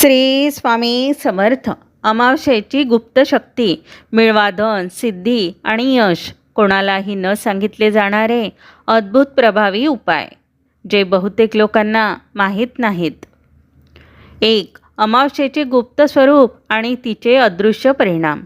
श्री स्वामी समर्थ. अमावस्येची गुप्त शक्ती मिळवा धन सिद्धी आणि यश. कोणालाही न सांगितले जाणारे अद्भुत प्रभावी उपाय जे बहुतेक लोकांना माहीत नाहीत. एक अमावस्येचे गुप्त स्वरूप आणि तिचे अदृश्य परिणाम.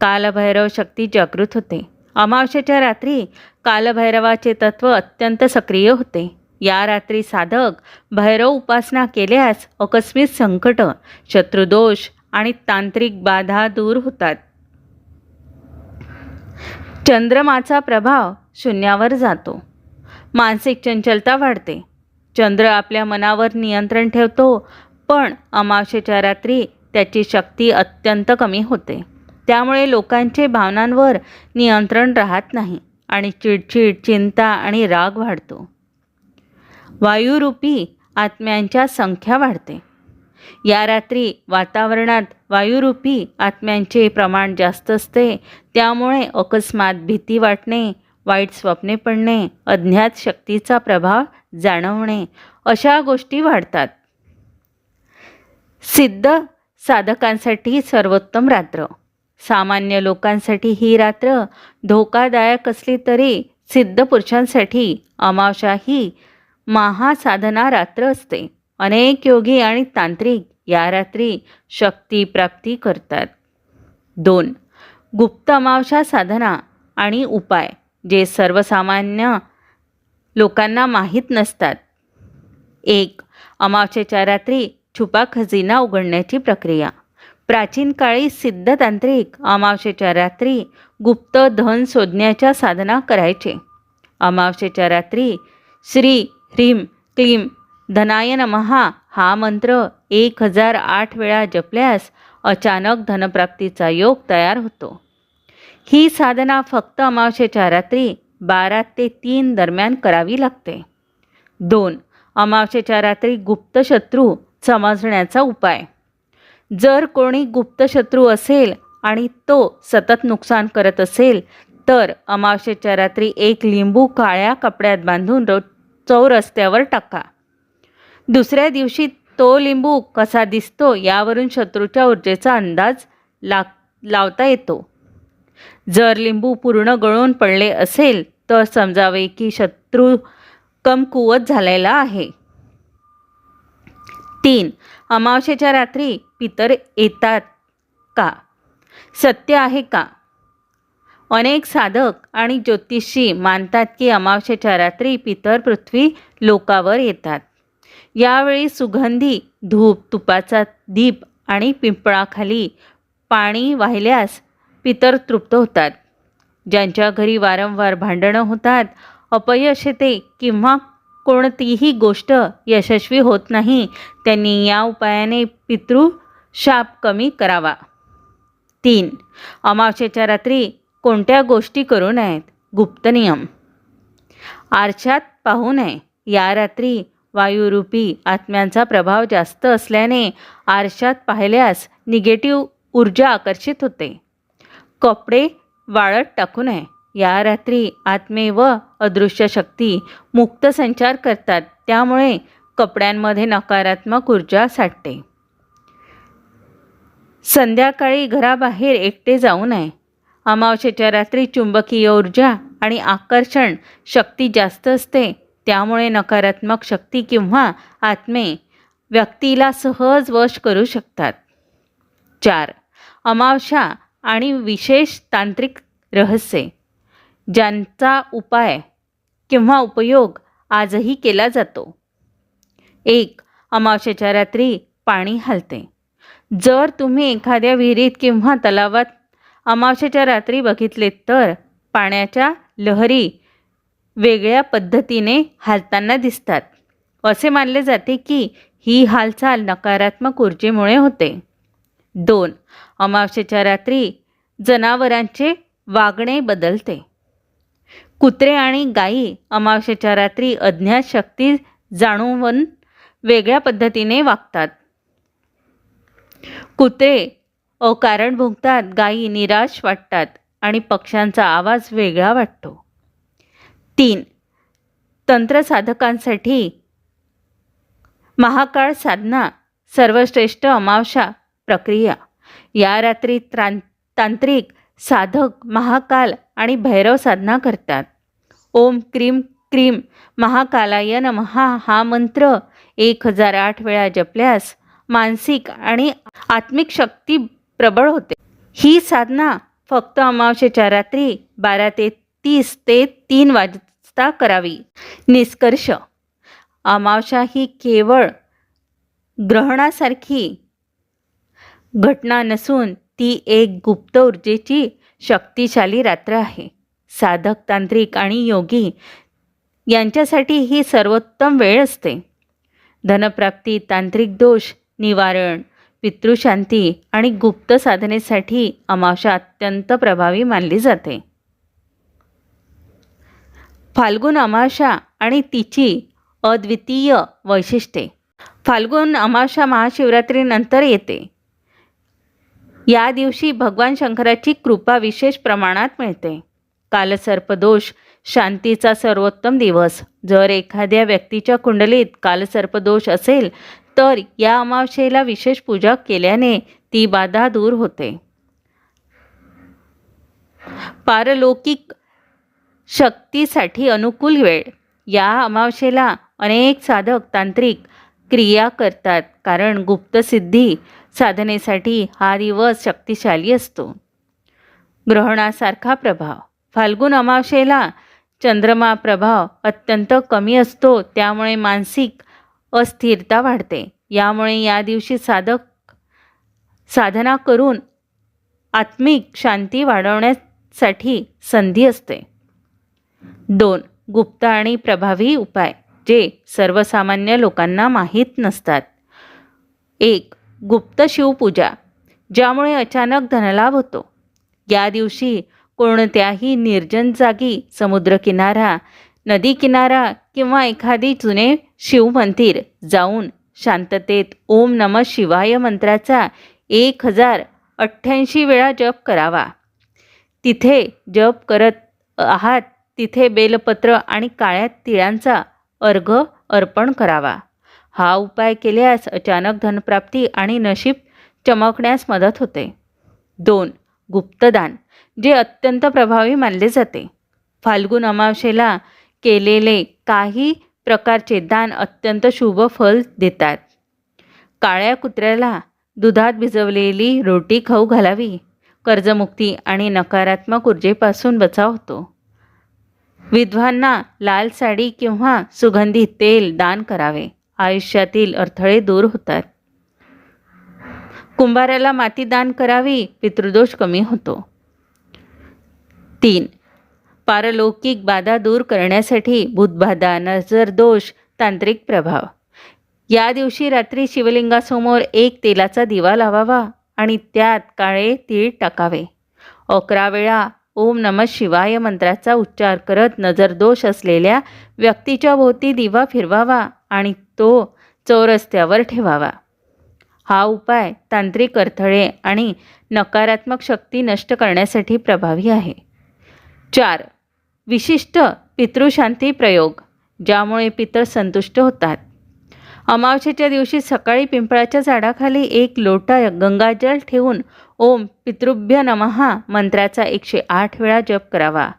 कालभैरव शक्ती जागृत होते. अमावस्येच्या रात्री कालभैरवाचे तत्व अत्यंत सक्रिय होते. या रात्री साधक भैरव उपासना केल्यास अकस्मित संकट शत्रुदोष आणि तांत्रिक बाधा दूर होतात. चंद्रमाचा प्रभाव शून्यावर जातो. मानसिक चंचलता वाढते. चंद्र आपल्या मनावर नियंत्रण ठेवतो पण अमावस्येच्या रात्री त्याची शक्ती अत्यंत कमी होते. त्यामुळे लोकांचे भावनांवर नियंत्रण राहत नाही आणि चिडचिड चिंता आणि राग वाढतो. वायुरूपी आत्म्यांच्या संख्या वाढते. या रात्री वातावरणात वायुरूपी आत्म्यांचे प्रमाण जास्त असते त्यामुळे अकस्मात भीती वाटणे वाईट स्वप्ने पडणे अज्ञात शक्तीचा प्रभाव जाणवणे अशा गोष्टी वाढतात. सिद्ध साधकांसाठी सर्वोत्तम रात्र. सामान्य लोकांसाठी ही रात्र धोकादायक असली तरी सिद्ध पुरुषांसाठी अमावशाही ही महासाधना रात्र असते. अनेक योगी आणि तांत्रिक या रात्री शक्ती प्राप्ती करतात. दोन गुप्त अमावशा साधना आणि उपाय जे सर्वसामान्य लोकांना माहीत नसतात. एक अमावशेच्या रात्री छुपा खजिना उघडण्याची प्रक्रिया. प्राचीन काळी सिद्धतांत्रिक अमावशेच्या रात्री गुप्त धन शोधण्याच्या साधना करायचे. अमावशेच्या रात्री श्री ह्रीम क्लीम धनाय नमहा हा मंत्र एक हजार आठ वेळा जपल्यास अचानक धनप्राप्तीचा योग तयार होतो. ही साधना फक्त अमावस्येच्या रात्री बारा ते तीन दरम्यान करावी लागते. दोन अमावस्येच्या रात्री गुप्त शत्रू समजण्याचा उपाय. जर कोणी गुप्त शत्रू असेल आणि तो सतत नुकसान करत असेल तर अमावस्येच्या रात्री एक लिंबू काळ्या कपड्यात बांधून रोज रो चौरस्त्यावर टाका. दुसऱ्या दिवशी तो लिंबू कसा दिसतो यावरून शत्रूच्या ऊर्जेचा अंदाज ला लावता येतो. जर लिंबू पूर्ण गळून पडले असेल तर समजावे की शत्रू कमकुवत झालेला आहे. तीन अमावस्येच्या रात्री पितर येतात का? सत्य आहे का? अनेक साधक आणि ज्योतिषी मानतात की अमावस्येच्या रात्री पितर पृथ्वी लोकावर येतात. यावेळी सुगंधी धूप तुपाचा दीप आणि पिंपळाखाली पाणी वाहिल्यास पितर तृप्त होतात. ज्यांच्या घरी वारंवार भांडणं होतात अपयश येते किंवा कोणतीही गोष्ट यशस्वी होत नाही त्यांनी या उपायाने पितृशाप कमी करावा. तीन अमावस्येच्या रात्री कोणत्या गोष्टी करू नयेत? गुप्त नियम. आरशात पाहू नये. या रात्री वायुरूपी आत्म्यांचा प्रभाव जास्त असल्याने आरशात पाहिल्यास निगेटिव्ह ऊर्जा आकर्षित होते. कपडे वाळत टाकू नये. या रात्री आत्मे व अदृश्य शक्ती मुक्त संचार करतात. त्यामुळे कपड्यांमध्ये नकारात्मक ऊर्जा साठते. संध्याकाळी घराबाहेर एकटे जाऊ नये. अमावस्येच्या रात्री चुंबकीय ऊर्जा आणि आकर्षण शक्ती जास्त असते. त्यामुळे नकारात्मक शक्ती किंवा आत्मे व्यक्तीला सहज वश करू शकतात. चार अमावस्या आणि विशेष तांत्रिक रहस्ये. ज्यांचा उपाय किंवा उपयोग आजही केला जातो. एक अमावस्येच्या रात्री पाणी हलते. जर तुम्ही एखाद्या विहिरीत किंवा तलावात अमावस्येच्या रात्री बघितले तर पाण्याच्या लहरी वेगळ्या पद्धतीने हालताना दिसतात. असे मानले जाते की ही हालचाल नकारात्मक ऊर्जेमुळे होते. दोन अमावस्येच्या रात्री जनावरांचे वागणे बदलते. कुत्रे आणि गायी अमावस्येच्या रात्री अज्ञात शक्ती जाणून वेगळ्या पद्धतीने वागतात. कुत्रे अकारण भुंकतात गायी निराश वाटतात आणि पक्ष्यांचा आवाज वेगळा वाटतो. तीन तंत्रसाधकांसाठी महाकाळ साधना सर्वश्रेष्ठ अमावस्या प्रक्रिया. या रात्री त्रां तांत्रिक साधक महाकाल आणि भैरव साधना करतात. ओम क्रीम क्रीम महाकालाय नमहा हा मंत्र एक हजार आठ वेळा जपल्यास मानसिक आणि आत्मिक शक्ती प्रबळ होते. ही साधना फक्त अमावस्येच्या रात्री बारा ते तीस ते तीन वाजता करावी. निष्कर्ष. अमावस्या ही केवळ ग्रहणासारखी घटना नसून ती एक गुप्त ऊर्जेची शक्तिशाली रात्र आहे. साधक तांत्रिक आणि योगी यांच्यासाठी ही सर्वोत्तम वेळ असते. धनप्राप्ती तांत्रिक दोष निवारण पितृशांती आणि गुप्त साधनेसाठी अमावस्या अत्यंत प्रभावी मानली जाते. फाल्गुन अमावस्या आणि तिची अद्वितीय वैशिष्ट्ये. फाल्गुन अमावस्या महाशिवरात्रीनंतर येते. या दिवशी भगवान शंकराची कृपा विशेष प्रमाणात मिळते. कालसर्पदोष शांतीचा सर्वोत्तम दिवस. जर एखाद्या व्यक्तीच्या कुंडलीत कालसर्पदोष असेल तर या अमावस्येला विशेष पूजा केल्याने ती बाधा दूर होते. पारलौकिक शक्तीसाठी अनुकूल वेळ. या अमावस्येला अनेक साधक तांत्रिक क्रिया करतात कारण गुप्तसिद्धी साधनेसाठी हा दिवस शक्तिशाली असतो. ग्रहणासारखा प्रभाव. फाल्गुन अमावस्येला चंद्रमा प्रभाव अत्यंत कमी असतो त्यामुळे मानसिक अस्थिरता वाढते. यामुळे या दिवशी साधक साधना करून आत्मिक शांती वाढवण्यासाठी संधी असते. दोन गुप्त आणि प्रभावी उपाय जे सर्वसामान्य लोकांना माहीत नसतात. एक गुप्त शिवपूजा ज्यामुळे अचानक धनलाभ होतो. या दिवशी कोणत्याही निर्जन जागी समुद्रकिनारा नदी किनारा किंवा एखादी जुने शिवमंदिर जाऊन शांततेत ओम नम शिवाय मंत्राचा एक हजार अठ्ठ्याऐंशी वेळा जप करावा. तिथे जप करत आहात तिथे बेलपत्र आणि काळ्या तिळांचा अर्घ अर्पण करावा. हा उपाय केल्यास अचानक धनप्राप्ती आणि नशीब चमकण्यास मदत होते. दोन गुप्तदान जे अत्यंत प्रभावी मानले जाते. फाल्गुन अमावशेला केलेले काही प्रकारचे दान अत्यंत शुभ फल देतात. काळ्या कुत्र्याला दुधात भिजवलेली रोटी खाऊ घालावी कर्जमुक्ती आणि नकारात्मक ऊर्जेपासून बचाव होतो. विधवांना लाल साडी किंवा सुगंधी तेल दान करावे आयुष्यातील अडथळे दूर होतात. कुंभाराला माती दान करावी पितृदोष कमी होतो. तीन पारलौकिक बाधा दूर करण्यासाठी भूतबाधा नजरदोष तांत्रिक प्रभाव. या दिवशी रात्री शिवलिंगासमोर एक तेलाचा दिवा लावावा आणि त्यात काळे तीळ टाकावे. अकरा वेळा ओम नम शिवाय मंत्राचा उच्चार करत नजरदोष असलेल्या व्यक्तीच्या भोवती दिवा फिरवावा आणि तो चौरस्त्यावर ठेवावा. हा उपाय तांत्रिक अडथळे आणि नकारात्मक शक्ती नष्ट करण्यासाठी प्रभावी आहे. चार विशिष्ट पितृशांती प्रयोग ज्यामुळे पितळ संतुष्ट होतात. अमावस्येच्या दिवशी सकाळी पिंपळाच्या झाडाखाली एक लोटा गंगाजल ठेवून ओम पितृभ्य नमहा मंत्राचा एकशे आठ वेळा जप करावा.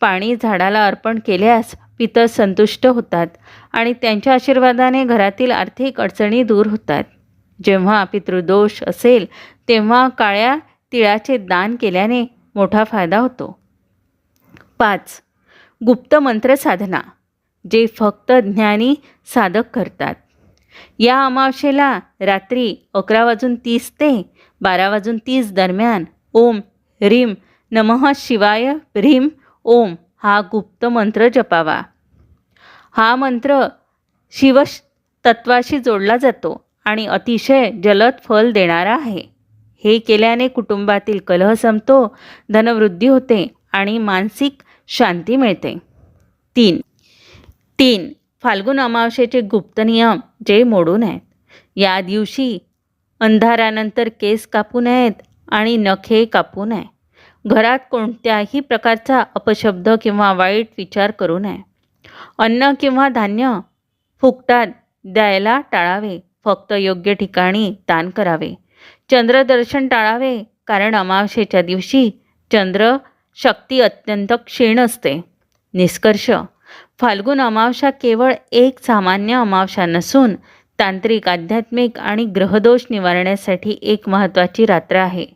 पाणी झाडाला अर्पण केल्यास पितळ संतुष्ट होतात आणि त्यांच्या आशीर्वादाने घरातील आर्थिक अडचणी दूर होतात. जेव्हा पितृदोष असेल तेव्हा काळ्या तिळाचे दान केल्याने मोठा फायदा होतो. पाच गुप्त मंत्र साधना जे फक्त ज्ञानी साधक करतात. या अमावशेला रात्री अकरा वाजून तीस ते बारा वाजून तीस दरम्यान ओम ह्रीम नमः शिवाय ह्रीम ओम हा गुप्त मंत्र जपावा. हा मंत्र शिव तत्वाशी जोडला जातो आणि अतिशय जलद फल देणारा आहे. हे केल्याने कुटुंबातील कलह संपतो धनवृद्धी होते आणि मानसिक शांती मिळते. तीन. तीन. फाल्गुन अमावस्येचे गुप्त नियम जे मोडून आहेत. या दिवशी अंधारानंतर केस कापू नयेत आणि नखे कापू नये. घरात कोणत्याही प्रकारचा अपशब्द किंवा वाईट विचार करू नये. अन्न किंवा धान्य फुकटात द्यायला टाळावे. फक्त योग्य ठिकाणी दान करावे. चंद्रदर्शन टाळावे कारण अमावस्येच्या दिवशी चंद्र शक्ती अत्यंत क्षीण असते. निष्कर्ष. फाल्गुन अमावशा केवळ एक सामान्य अमावशा नसून तांत्रिक आध्यात्मिक आणि ग्रहदोष निवारण्यासाठी एक महत्त्वाची रात्र आहे.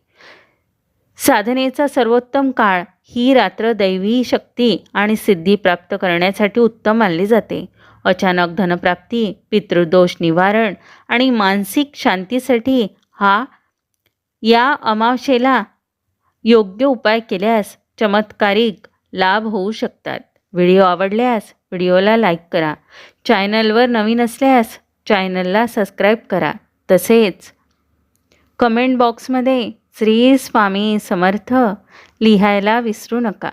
साधनेचा सर्वोत्तम काळ ही रात्र दैवी शक्ती आणि सिद्धी प्राप्त करण्यासाठी उत्तम मानली जाते. अचानक धनप्राप्ती पितृदोष निवारण आणि मानसिक शांतीसाठी हा या अमावशेला योग्य उपाय केल्यास चमत्कारिक लाभ होऊ शकतात. व्हिडिओ आवडल्यास व्हिडिओला लाईक करा. चॅनलवर नवीन असल्यास चॅनलला सबस्क्राईब करा. तसेच कमेंट बॉक्समध्ये श्री स्वामी समर्थ लिहायला विसरू नका.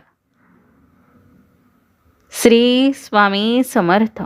श्री स्वामी समर्थ.